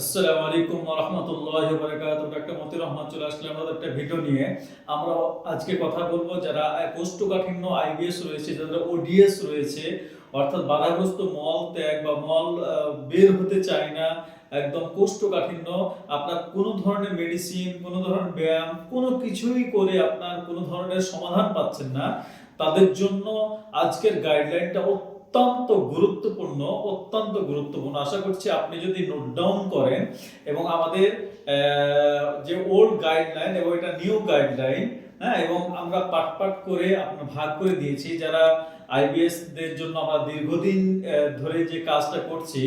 আসসালামু আলাইকুম রহমতুল্লাহ বারাকাত ডক্টর মতিউর রহমান চলে আসলাম আমাদের একটা ভিডিও নিয়ে। আমরা আজকে কথা বলব যারা কোষ্ঠকাঠিন্য আইবিএস রয়েছে, যাদের ওডিএস রয়েছে, অর্থাৎ বাধাগ্রস্ত মল ত্যাগ বা মল বের হতে চায় না, একদম কোষ্ঠকাঠিন্য, আপনার কোনো ধরনের মেডিসিন কোনো ধরনের ব্যায়াম, কোনো কিছুই করে আপনার কোনো ধরনের সমাধান পাচ্ছেন না। তাদের জন্য আজকের গাইডলাইনটা অত্যন্ত গুরুত্বপূর্ণ অত্যন্ত গুরুত্বপূর্ণ। আশা করছি আপনি যদি নোট ডাউন করেন এবং আমাদের যে ওল্ড গাইডলাইন এবং এটা নিউ গাইডলাইন হ্যাঁ এবং আমরা পাট পাট করে আপনার ভাগ করে দিয়েছি, যারা আইবিএস দের জন্য আমরা দীর্ঘদিন ধরে যে কাজটা করছি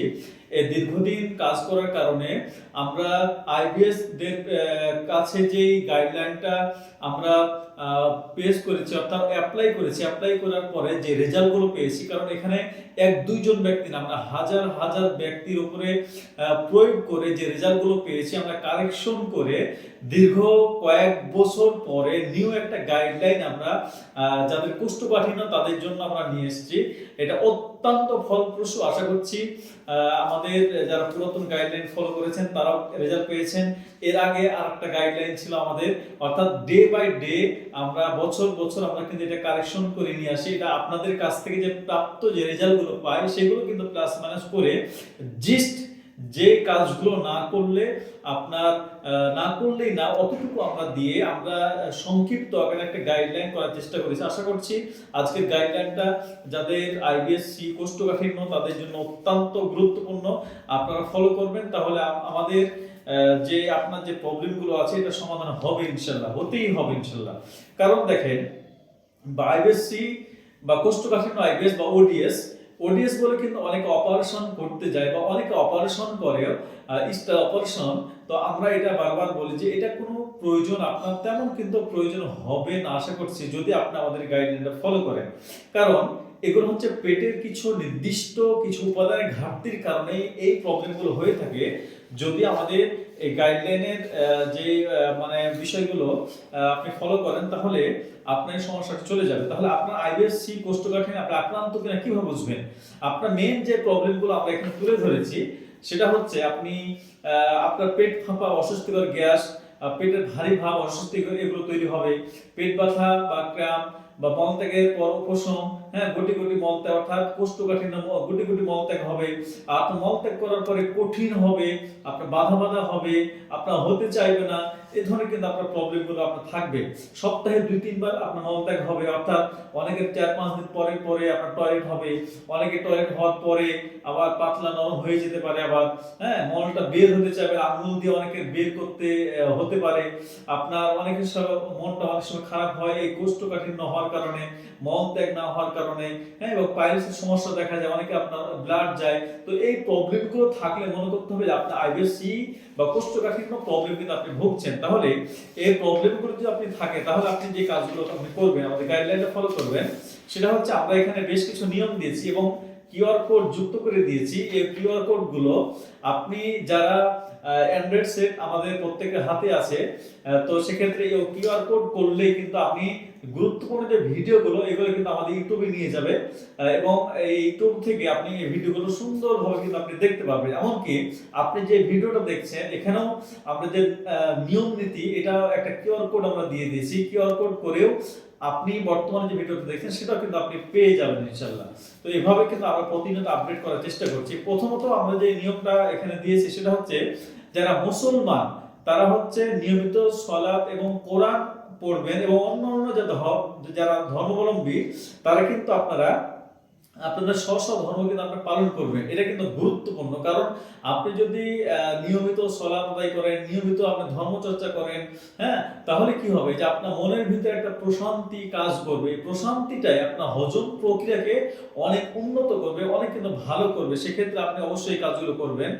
দীর্ঘদিন কাজ করার কারণে আমরা আইবিএস দের কাছে যেই গাইডলাইনটা আমরা পেশ করেছি, অর্থাৎ অ্যাপ্লাই করেছি অ্যাপ্লাই করার পরে যে রেজাল্টগুলো পেয়েছি, কারণ এখানে এক দুইজন ব্যক্তি না, আমরা হাজার হাজার ব্যক্তির উপরে প্রয়োগ করে যে রেজাল্টগুলো পেয়েছি, আমরা কারেকশন করে দীর্ঘ কয়েক বছর পরে নিউ একটা গাইডলাইন আমরা যাদের কোষ্ঠকাঠিন্য তাদের জন্য আমরা নিয়ে এসেছি। এটা অত্যন্ত ফলপ্রসূ। আশা করছি আমাদের যারা পুরাতন গাইডলাইন ফলো করেছেন, তারাও রেজাল্ট পেয়েছেন। এর আগে আর একটা গাইডলাইন ছিল আমাদের, অর্থাৎ ডে বাই ডে আমরা বছর বছর আমরা কিন্তু এটা কারেকশন করে নিয়ে আসি। এটা আপনাদের কাছ থেকে যে প্রাপ্ত যে রেজাল্টগুলো পাই, সেগুলো কিন্তু প্লাস মাইনাস করে জিস্ট যে কাজগুলো না করলে আপনার না করলেই না, অতটুকু আমরা দিয়ে আমরা সংক্ষিপ্ত আকারে একটা গাইডলাইন করার চেষ্টা করেছি। আশা করছি আজকের গাইডলাইনটা যাদের আইবিএসসি কোষ্ঠকাঠিন্য তাদের জন্য অত্যন্ত গুরুত্বপূর্ণ। আপনারা ফলো করবেন, তাহলে আমাদের যে আপনার যে প্রবলেমগুলো আছে, এটা সমাধান হবে ইনশাল্লাহ, হতেই হবে ইনশাল্লাহ। কারণ দেখেন, বা আইবিএসসি বা কোষ্ঠকাঠিন্য আইবিএস বা ওডিএস ওডিএস বলে কিন্তু অনেকে অপারেশন করতে যায় বা অনেকে অপারেশন করে স্টার অপারেশন তো আমরা এটা বারবার বলি যে এটা কোনো প্রয়োজন আপনার, তেমন কিন্তু প্রয়োজন হবে না, আশা করছি, যদি আপনি আমাদের গাইডলাইনটা ফলো করেন। কারণ এগুলো হচ্ছে পেটের কিছু নির্দিষ্ট কিছু উপাদানের ঘাটতির কারণে এই প্রবলেমগুলো হয়ে থাকে। যদি আমাদের এই গাইডলাইনের যে মানে বিষয়গুলো আপনি ফলো করেন, তাহলে আপনার সমস্যাটা চলে যাবে। তাহলে আপনার আইবিএসসি কোষ্ঠকাঠিন্য আপনি আক্রান্ত কিনা কীভাবে বুঝবেন? আপনার মেন যে প্রবলেমগুলো আমরা এখানে তুলে ধরেছি, সেটা হচ্ছে আপনি আপনার পেট ফাঁপা, অস্বস্তিকর গ্যাস পেটের ভারী ভাব, অস্বস্তিকর এগুলো তৈরি হবে। পেট ব্যথা বা ক্র্যাম বা মলত্যাগের পর উপশম হ্যাঁ গুটি গুটি মলত্যাগ, অর্থাৎ কোষ্ঠকাঠিন্য, গুটি গুটি মলত্যাগ হবে। আর আপনার মলত্যাগ করার পরে কঠিন হবে, আপনার বাধা বাধা হবে, আপনার হতে চাইবে না এই ধরনের কিন্তু আপনার প্রবলেমগুলো আপনার থাকবে। সপ্তাহে দুই, তিনবার আপনার মলত্যাগ হবে, অর্থাৎ অনেকের চার, পাঁচ দিন পরে পরে আপনার টয়লেট হবে, অনেকে টয়লেট হওয়ার পরে আবার পাতলা নরম হয়ে যেতে পারে আবার হ্যাঁ মলটা বের হতে চাইবে, আঙুল দিয়ে অনেকের বের করতে হতে পারে। আপনার অনেকের মনটা অনেক সময় খারাপ হয়, এই কোষ্ঠকাঠিন্য হওয়ার কারণে মল ত্যাগ না হওয়ার কারণে হ্যাঁ এবং পাইলসের সমস্যা দেখা যায়, অনেকে আপনার ব্লাড যায়। তো এই প্রবলেমগুলো থাকলে মনে করতে হবে যে আপনার আইবিএসসি বা কোষ্ঠকাঠিন্য প্রবলেম কিন্তু আপনি ভুগছেন। তাহলে এই প্রবলেমগুলো যদি আপনি থাকে তাহলে আপনি যে কাজগুলো আপনি করবেন, আমাদের গাইডলাইনটা ফলো করবেন, সেটা হচ্ছে আমরা এখানে বেশ কিছু নিয়ম দিয়েছি এবং কিউআর কোড যুক্ত করে দিয়েছি। এই কিউআর কোডগুলো আপনি যারা অ্যান্ড্রয়েড সেট আমাদের প্রত্যেকের হাতে আছে তো সেক্ষেত্রে এই কিউআর কোড করলেই কিন্তু আপনি গুরুত্বপূর্ণ যে ভিডিওগুলো, এগুলো কিন্তু আমাদের ইউটিউবে নিয়ে যাবে। এবং এই ইউটিউব থেকে আপনি এই ভিডিওগুলো সুন্দরভাবে কিন্তু আপনি দেখতে পারবেন। এমনকি আপনি যে ভিডিওটা দেখছেন, এখানেও আমরা যে নিয়ম নীতি এটা একটা কিউআর কোড আমরা দিয়ে দিয়েছি। কিউআর কোড করেও আপনি বর্তমানে যে ভিডিওটা দেখছেন, সেটাও কিন্তু আপনি পেয়ে যাবেন ইনশাল্লাহ তো এভাবে কিন্তু আমরা প্রতিনিয়ত আপডেট করার চেষ্টা করছি। প্রথমত আমরা যে নিয়মটা এখানে দিয়েছি, সেটা হচ্ছে, যারা মুসলমান, তারা হচ্ছে নিয়মিত সলাপ এবং কোরআন পড়বেন এবং অন্য অন্য যে যারা ধর্মাবলম্বী তারা কিন্তু আপনারা আপনাদের স্ব ধর্ম কিন্তু আপনারা পালন করবেন। এটা কিন্তু গুরুত্বপূর্ণ। কারণ আপনি যদি নিয়মিত আদায় করেন, নিয়মিত আপনি ধর্মচর্চা করেন হ্যাঁ তাহলে কি হবে? যে আপনার মনের ভিতরে একটা প্রশান্তি কাজ করবে। এই প্রশান্তিটাই আপনার হজম প্রক্রিয়াকে অনেক উন্নত করবে, অনেক কিন্তু ভালো করবে। সেক্ষেত্রে আপনি অবশ্যই কাজগুলো করবেন।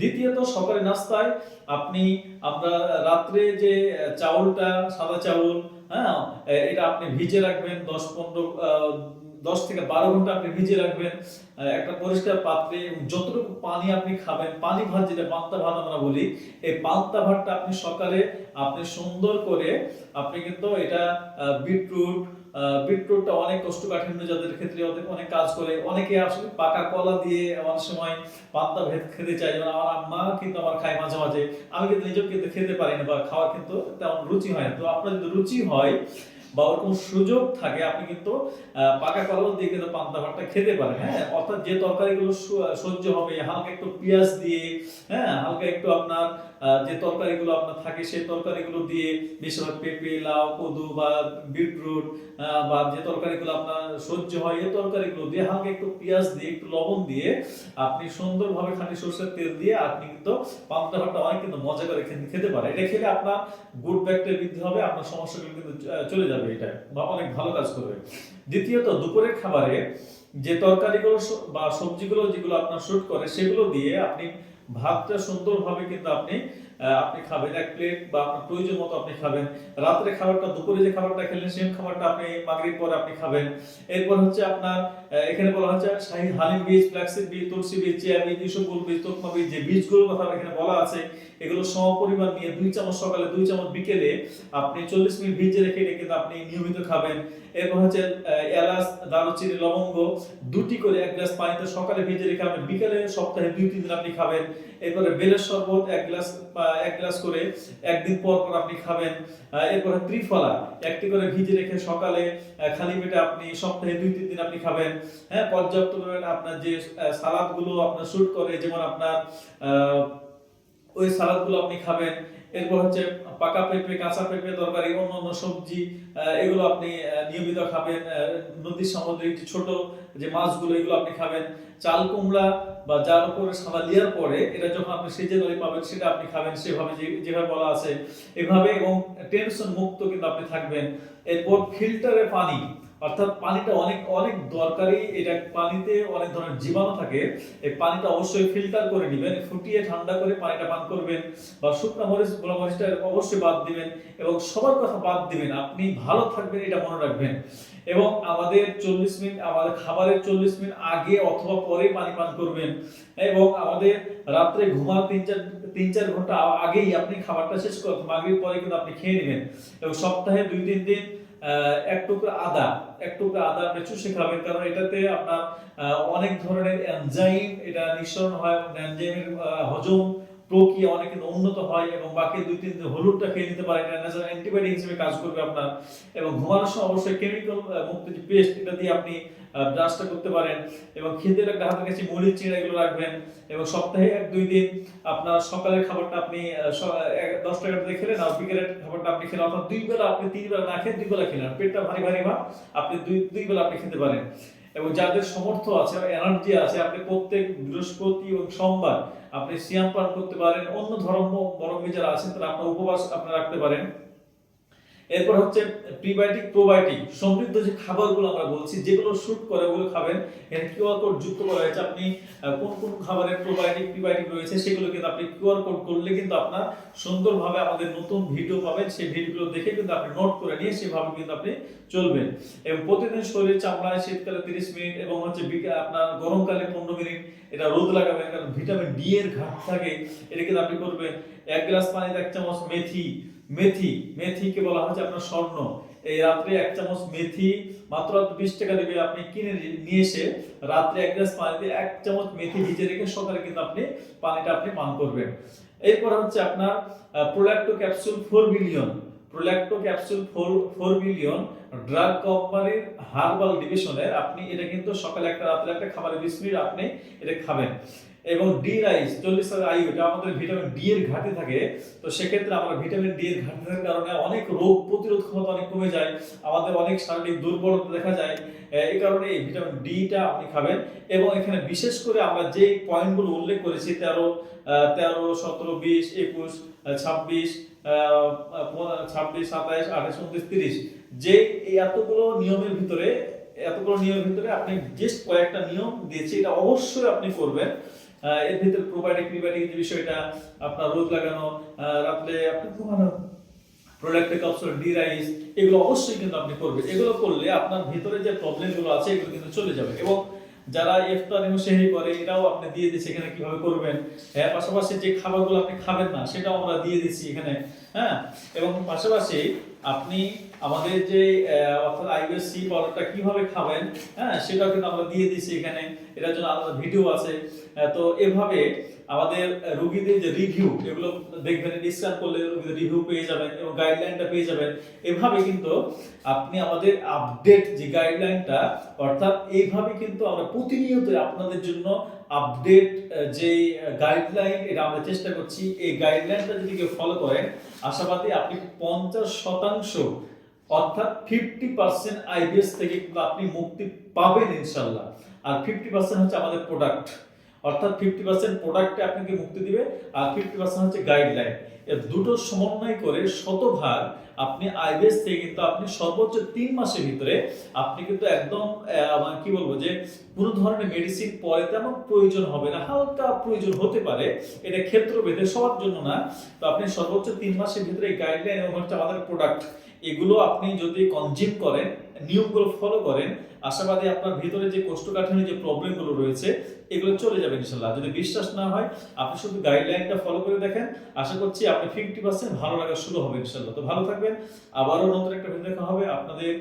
দ্বিতীয়ত, সকালে নাস্তায় আপনি, আমরা রাত্রে যে চাউলটা, সাদা চাউল হ্যাঁ এটা আপনি ভিজে রাখবেন দশ পনেরো দশ থেকে বারো ঘণ্টা আপনি ভিজে রাখবেন একটা পরিষ্কার পাত্রে যতটুকু পানি আপনি খাবেন, পানি ভাত যেটা পান্তা ভাত আমরা বলি, এই পান্তা ভাতটা আপনি সকালে আপনি সুন্দর করে আপনি কিন্তু এটা বিটরুট বিটরুটটা অনেক কোষ্ঠকাঠিন্য যাদের ক্ষেত্রে অনেক অনেক কাজ করে। অনেকে আসলে পাকা কলা দিয়ে অনেক সময় পান্তা ভেদ খেতে চাই যেমন আমার আম্মা কিন্তু আমার খায় মাঝে মাঝে। আমি কিন্তু নিজেও কিন্তু খেতে পারি না বা খাওয়ার কিন্তু তেমন রুচি হয় না। তো আপনার যদি রুচি হয় বা ওরকম সুযোগ থাকে, আপনি কিন্তু পাকা কলা দিয়ে কিন্তু পান্তা ভাতটা খেতে পারেন হ্যাঁ? অর্থাৎ যে তরকারিগুলো সহ্য হবে, হালকা একটু পেঁয়াজ দিয়ে হ্যাঁ? হালকা একটু আপনার যে তরকারিগুলো আপনার থাকে, সেই তরকারিগুলো দিয়ে বেশিরভাগ পেঁপে, লাউ, কদু বা বিটরুট বা যে তরকারিগুলো আপনার সহ্য হয়, এই তরকারিগুলো দিয়ে হালকা একটু পেঁয়াজ দিয়ে, একটু লবণ দিয়ে আপনি সুন্দরভাবে খাঁটি সরষের তেল দিয়ে আপনি কিন্তু পান্তা ভাতটা অনেক কিন্তু মজা করে খেতে পারেন। এটা খেলে আপনার গুড ব্যাকটেরিয়া বৃদ্ধি হবে, আপনার সমস্যাগুলো কিন্তু চলে যাবে। এটা, বা অনেক ভালো কাজ করবে। দ্বিতীয়ত, দুপুরের খাবারে যে তরকারিগুলো বা সবজিগুলো যেগুলো আপনার শুট করে, সেগুলো দিয়ে আপনি ভাতটা সুন্দরভাবে কিন্তু আপনি আপনি খাবেন এক প্লেট বা আপনার প্রয়োজন মতো আপনি খাবেন। রাত্রে খাবারটা, দুপুরে যে খাবারটা খেলেন সেই খাবারটা আপনি মাগরিব পরে আপনি খাবেন। এরপর হচ্ছে আপনার এখানে বলা হচ্ছে শাহী হালিম বীজ ফ্ল্যাক্সিড বীজ, তুলসী বীজ, চিয়া বীজ, ইসবগুল বীজ তোকমা বীজ, যে বীজগুলোর কথা এখানে বলা আছে, এগুলো সমপরিমাণ নিয়ে দুই চামচ সকালে, দুই চামচ বিকেলে আপনি চল্লিশ মিনিট ভিজে রেখে এটা কিন্তু আপনি নিয়মিত খাবেন। এরপর হচ্ছে এলাচ, দারুচিনি, লবঙ্গ, দুটি করে এক গ্লাস পানিতে সকালে ভিজে রেখে আপনি বিকেলে সপ্তাহে দুই, তিন দিন আপনি খাবেন। এরপরে বেলের শরবত এক গ্লাস এক গ্লাস করে একদিন পর পর আপনি খাবেন। এরপরে ত্রিফলা, একটি করে ভিজে রেখে সকালে খালি পেটে আপনি সপ্তাহে দুই, তিন দিন আপনি খাবেন। হ্যাঁ পর্যাপ্ত পরিমাণে আপনার যে সালাদগুলো আপনার শ্যুট করে, যেমন আপনার ওই সালাদগুলো আপনি খাবেন। এরপর হচ্ছে পাকা পেঁপে, কাঁচা পেঁপে তরকারি অন্য সবজি এগুলো আপনি নিয়মিত খাবেন। নদীর সামুদ্রিক ছোট যে মাছগুলো, এগুলো আপনি খাবেন। চাল কুমড়া বা যার উপরে সাদা দেওয়ার পরে এটা যখন আপনি সিজনালি পাবেন, সেটা আপনি খাবেন। সেভাবে যেভাবে বলা আছে। এভাবে এবং টেনশন মুক্ত কিন্তু আপনি থাকবেন। এরপর ফিল্টারে পানি। অর্থাৎ পানিটা অনেক অনেক দরকারি। এটা পানিতে অনেক ধরনের জীবাণু থাকে। এই পানিটা অবশ্যই ফিল্টার করে নেবেন, ফুটিয়ে ঠান্ডা করে পানিটা পান করবেন বা শুকনো মরিচ গোলা মরিচটা অবশ্যই বাদ দিবেন এবং সবার কথা বাদ দিবেন। আপনি ভালো থাকবেন, এটা মনে রাখবেন। এবং আমাদের চল্লিশ মিনিট, আমাদের খাবারের চল্লিশ মিনিট আগে অথবা পরে পানি পান করবেন। এবং আমাদের রাত্রে ঘুমার তিন চার তিন চার ঘণ্টা আগেই আপনি খাবারটা শেষ করতে মাগরিব পরে কিন্তু আপনি খেয়ে নেবেন। এবং সপ্তাহে দুই, তিন দিন এক টুকরো আদা, এক টুকরা আদা আপনি চুষে খাবেন, কারণ এটাতে আপনার অনেক ধরনের এনজাইম এটা নিঃসরণ হয় এনজাইমের হজম অনেক উন্নত হয় এবং বাকি দুই, তিন হলুদটা খেয়ে নিতে অ্যান্টিবায়োটিক হিসেবে কাজ করবে আপনার। এবং ঘুমানোর সময় অবশ্যই কেমিক্যাল মুক্ত যে পেস্ট এটা দিয়ে আপনি ব্রাশটা করতে পারেন। এবং খেতে হাতের কাছে মরিচ রাখবেন। এবং সপ্তাহে এক, দুই দিন আপনার সকালের খাবারটা আপনি দশ টাকা দিয়ে খেলেন আর বিকেলের খাবারটা আপনি খেলেন। অর্থাৎ দুই বেলা আপনি তিন বেলা না খেয়ে দুই বেলা খেলেন। পেটটা ভারী ভারী ভাব, আপনি দুই দুই বেলা আপনি খেতে পারেন। এবং যাদের সমর্থ আছে এনার্জি আছে, আপনি প্রত্যেক বৃহস্পতি এবং সোমবার আপনি সিয়াম পান করতে পারেন। অন্য ধর্ম বরং যারা আছেন তারা আপনার উপবাস আপনি রাখতে পারেন। এরপর হচ্ছে প্রিবায়োটিক প্রোবায়োটিক সমৃদ্ধ যে খাবারগুলো আমরা বলছি, যেগুলো শুট করে ওগুলো খাবেন এখানে কিউআর কোড যুক্ত করা হয়েছে আপনি কোন কোন খাবারের প্রোবায়োটিক প্রিবায়োটিক রয়েছে সেগুলো কিন্তু আপনি কিউআর কোড করলে কিন্তু আপনার সুন্দরভাবে আমাদের নতুন ভিডিও পাবেন। সেই ভিডিওগুলো দেখে কিন্তু আপনি নোট করে নিয়ে সেভাবে কিন্তু আপনি চলবেন। এবং প্রতিদিন শরীর চামড়ায় শীতকালে তিরিশ মিনিট এবং হচ্ছে আপনার গরমকালে পনেরো মিনিট এটা রোদ লাগাবেন, কারণ ভিটামিন ডি এর ঘাটতি থাকে। এটা কিন্তু আপনি করবেন, এক গ্লাস পানিতে এক চামচ মেথি মেথি, মেথিকে বলা হচ্ছে আপনার স্বর্ণ। এই রাত্রে এক চামচ মেথি, মাত্র বিশ টাকা দেবে আপনি কিনে নিয়ে এসে রাত্রে এক গ্লাস পানিতে এক চামচ মেথি ভিজে রেখে সকালে কিন্তু আপনি পানিটা আপনি পান করবেন। এরপর হচ্ছে আপনার Prolacto capsule four billion Prolacto capsule four four billion drug কোম্পানির হার্বাল ডিভিশনের আপনি এটা কিন্তু সকালে একটা, রাত্রে একটা খাবারের মিনিট আপনি এটা খাবেন। এবং ডি রাইস চল্লিশ আয়ু, এটা আমাদের ভিটামিন ডি এর ঘাটতি থাকে, তো সেক্ষেত্রে আমরা ভিটামিন ডি এর ঘাটতি থাকার কারণে অনেক রোগ প্রতিরোধ ক্ষমতা অনেক কমে যায়, আমাদের অনেক শারীরিক দুর্বলতা দেখা যায় এই কারণে এই ভিটামিন ডিটা আপনি খাবেন। এবং এখানে বিশেষ করে আমরা যে পয়েন্টগুলো উল্লেখ করেছি, তেরো তেরো, সতেরো, বিশ, একুশ ছাব্বিশ ছাব্বিশ, সাতাইশ, আঠাশ, উনত্রিশ, তিরিশ যে এই এতগুলো নিয়মের ভিতরে, এতগুলো নিয়মের ভিতরে আপনি জাস্ট কয়েকটা নিয়ম দিয়েছি, এটা অবশ্যই আপনি করবেন। এর ভিতরে প্রোবায়োটিক প্রিবায়োটিক যে বিষয়টা, আপনার রোদ লাগানো রাত্রে আপনি ঘুমানো প্রোডাক্টে ক্যাপসুল ডি রাইস এগুলো অবশ্যই কিন্তু আপনি করবেন। এগুলো করলে আপনার ভিতরে যে প্রবলেমগুলো আছে, এগুলো কিন্তু চলে যাবে। এবং যারা ইফতার এবং সেহরি করে, এটাও আপনি দিয়ে দিচ্ছি এখানে কীভাবে করবেন? হ্যাঁ পাশাপাশি যে খাবারগুলো আপনি খাবেন না, সেটাও আমরা দিয়ে দিচ্ছি এখানে। হ্যাঁ এবং পাশাপাশি আপনি আমাদের যে অর্থাৎ আইবিএস সি পাউডারটা কীভাবে খাবেন হ্যাঁ সেটাও কিন্তু আমরা দিয়ে দিচ্ছি এখানে। এটার জন্য আলাদা ভিডিও আছে। তো এভাবে আমাদের রোগীদের যে রিভিউ এগুলো দেখবেন স্ক্যান করলে রোগীদের রিভিউ পেয়ে যাবেন এবং গাইডলাইনটা পেয়ে যাবেন। এভাবে কিন্তু আপনি আমাদের আপডেট যে গাইডলাইনটা অর্থাৎ এইভাবে কিন্তু আমরা প্রতিনিয়ত আপনাদের জন্য আপডেট যে গাইডলাইন এটা আমরা চেষ্টা করছি। এই গাইডলাইনটা যদি কেউ ফলো করেন, আশাবাদী আপনি পঞ্চাশ শতাংশ অর্থাৎ ফিফটি পার্সেন্ট আইবিএস থেকে কিন্তু আপনি মুক্তি পাবেন ইনশাল্লাহ আর ফিফটি পার্সেন্ট হচ্ছে আমাদের প্রোডাক্ট অর্থাৎ ফিফটি পার্সেন্ট প্রোডাক্টে আপনাকে মুক্তি দিবে, আর ফিফটি পার্সেন্ট হচ্ছে গাইডলাইন এর দুটো সমন্বয় করে শতভাগ আপনি আইবিএস থেকে কিন্তু আপনি সর্বোচ্চ তিন মাসের ভিতরে আপনি কিন্তু একদম মানে কি বলব যে কোনো ধরনের মেডিসিন পরে তেমন প্রয়োজন হবে না, হালকা প্রয়োজন হতে পারে। এটা ক্ষেত্র ভেদে সবার জন্য না। তো আপনি সর্বোচ্চ তিন মাসের ভিতরে এই গাইডলাইন এবং হচ্ছে আমাদের প্রোডাক্ট এগুলো আপনি যদি কনজিউম করেন, নিয়মগুলো ফলো করেন, আশাবাদী আপনার ভিতরে যে কোষ্ঠকাঠিন্য, যে প্রবলেমগুলো রয়েছে, এগুলো চলে যাবে ইনশাল্লাহ। যদি বিশ্বাস না হয়, আপনি শুধু গাইডলাইনটা ফলো করে দেখেন। আশা করছি আপনি ফিফটি পার্সেন্ট ভালো লাগা শুরু হবে ইনশাল্লাহ। তো ভালো থাকবেন। আবারও নতুন একটা ভিডিও দেখা হবে। আপনাদের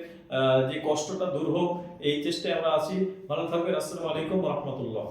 যে কষ্টটা দূর হোক, এই চেষ্টায় আমরা আছি। ভালো থাকবেন। আসসালামু আলাইকুম রহমতুল্লাহ।